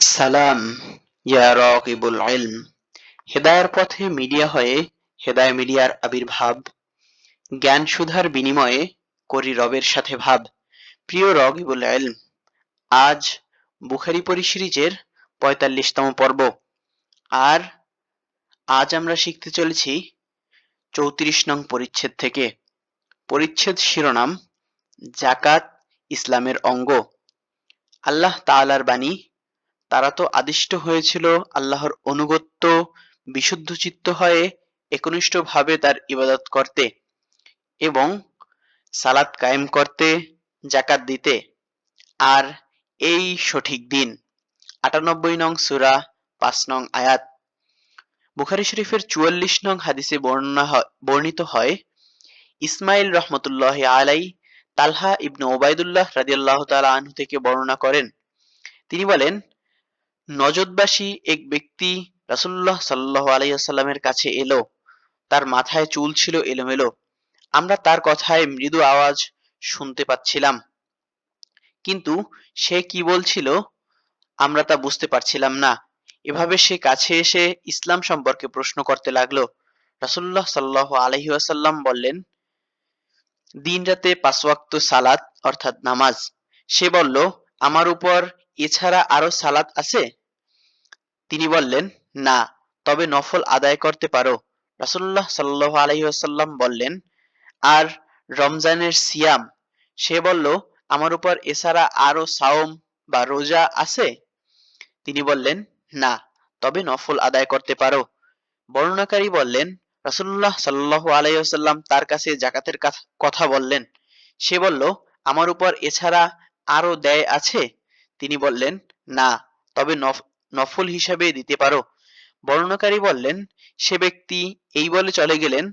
সালাম, ইয়া রাকিবুল ইলম। হেদায়ার পথে মিডিয়া হয়ে, হেদায় মিডিয়ার আবির্ভাব। জ্ঞান সুধার বিনিময়ে করি রবের সাথে ভাব। প্রিয় রকিবুল ইলম, আজ বুখারি পরি সিরিজের পঁয়তাল্লিশতম পর্ব। আর আজ আমরা শিখতে চলেছি চৌত্রিশ নং পরিচ্ছেদ থেকে। পরিচ্ছেদ শিরোনাম, জাকাত ইসলামের অঙ্গ। আল্লাহ তাআলার বাণী তারা তো আদিষ্ট হয়েছিল আল্লাহর অনুগত্য, বিশুদ্ধ চিত্ত হয়ে একনিষ্ঠভাবে তার ইবাদত করতে এবং সালাত কায়েম করতে জাকাত দিতে। আর এই সঠিক দিন, আটানব্বই নং সুরা, পাঁচ নং আয়াত। বুখারি শরীফের চুয়াল্লিশ নং হাদিসে বর্ণনা বর্ণিত হয়, ইসমাইল রহমতুল্লাহ আলাই তালহা ইবনু ওবায়দুল্লাহ রাদিয়াল্লাহু তালা আনহু থেকে বর্ণনা করেন। তিনি বলেন নজদবাসী এক ব্যক্তি রাসূলুল্লাহ সাল্লাল্লাহু আলাইহি ওয়াসাল্লামের কাছে এলো। তার মাথায় চুল ছিল এলোমেলো। আমরা তার কথায় মৃদু আওয়াজ শুনতে পাচ্ছিলাম। কিন্তু সে কি বলছিল, আমরা তা বুঝতে পারছিলাম না। এভাবে সে কাছে এসে ইসলাম সম্পর্কে প্রশ্ন করতে লাগল। রাসুল্লাহ সাল্লাল্লাহু আলাইহি ওয়াসাল্লাম বললেন, দিন রাতে পাঁচ ওয়াক্ত সালাত, অর্থাৎ নামাজ। সে বলল, আমার উপর এছাড়া আরও সালাত আছে? তিনি বললেন, না, তবে নফল আদায় করতে পারো। রাসূলুল্লাহ সাল্লাল্লাহু আলাইহি ওয়াসাল্লাম বললেন, আর রমজানের সিয়াম? সে বলল, আমার উপর এছাড়া আরও সাওম বা রোজা আছে? তিনি বললেন, না, তবে নফল আদায় করতে পারো। বর্ণনাকারী বললেন, রাসূলুল্লাহ সাল্লাল্লাহু আলাইহি ওয়াসাল্লাম তার কাছে জাকাতের কথা বললেন। সে বলল, আমার উপর এছাড়া আরও দেয় আছে? তিনি বললেন, না, তবে নফল হিসাবে দিতে পারো। বর্ণনাকারী বললেন, সে ব্যক্তি এই বলে চলে গেলেন,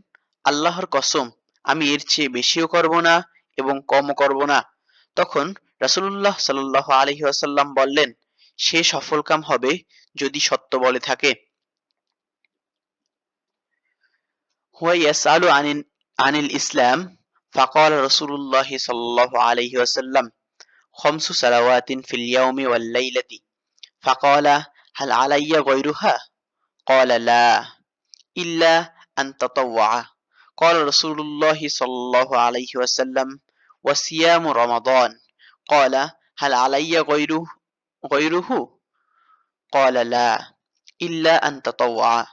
আল্লাহর কসম, আমি এর চেয়ে বেশিও করব না এবং কমও করব না তখন রাসুলুল্লাহ সাল্লাহ আলহি আসাল্লাম বললেন, সে সফলকাম হবে যদি সত্য বলে থাকে। আনিল ইসলাম ফাকাল রসুল্লাহ সাল্লাহ আলহি আসাল্লাম خمس صلوات في اليوم والليلة. فقال هل علي غيرها؟ قال لا إلا أن تطوع. قال رسول الله صلى الله عليه وسلم وصيام رمضان. قال هل علي غيره غيره؟ قال لا إلا أن تطوع.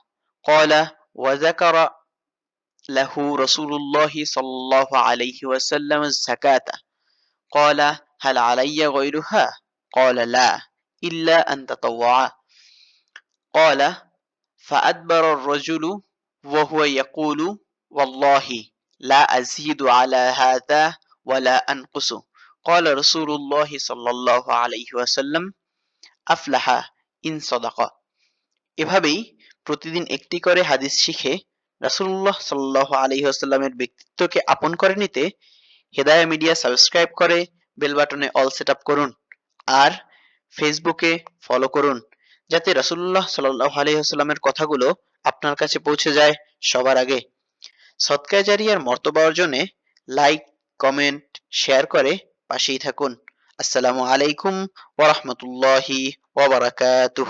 قال وذكر له رسول الله صلى الله عليه وسلم الزكاة. قال هل علي غيرها قال لا إلا أن تطوع قال فأدبر الرجل وهو يقول والله لا أزيد على هذا ولا أنقص قال رسول الله صلى الله عليه وسلم أفلح إن صدق এভাবেই প্রতিদিন একটি করে হাদিস শিখে রাসূলুল্লাহ সাল্লাল্লাহু আলাইহি ওয়াসাল্লামের ব্যক্তিত্বকে আপন করে নিতে হেদায়া মিডিয়া সাবস্ক্রাইব করে বেল বাটনে অল সেট করুন আর ফেসবুকে ফলো করুন, যাতে রাসূলুল্লাহ সাল্লাহ আলহিহাস্লামের কথাগুলো আপনার কাছে পৌঁছে যায় সবার আগে। সৎকায় জারিয়ার মর্তবা অর্জনে লাইক কমেন্ট শেয়ার করে পাশেই থাকুন। আসসালামু আলাইকুম ওরহমতুল্লাহি ওবরাকাতুহ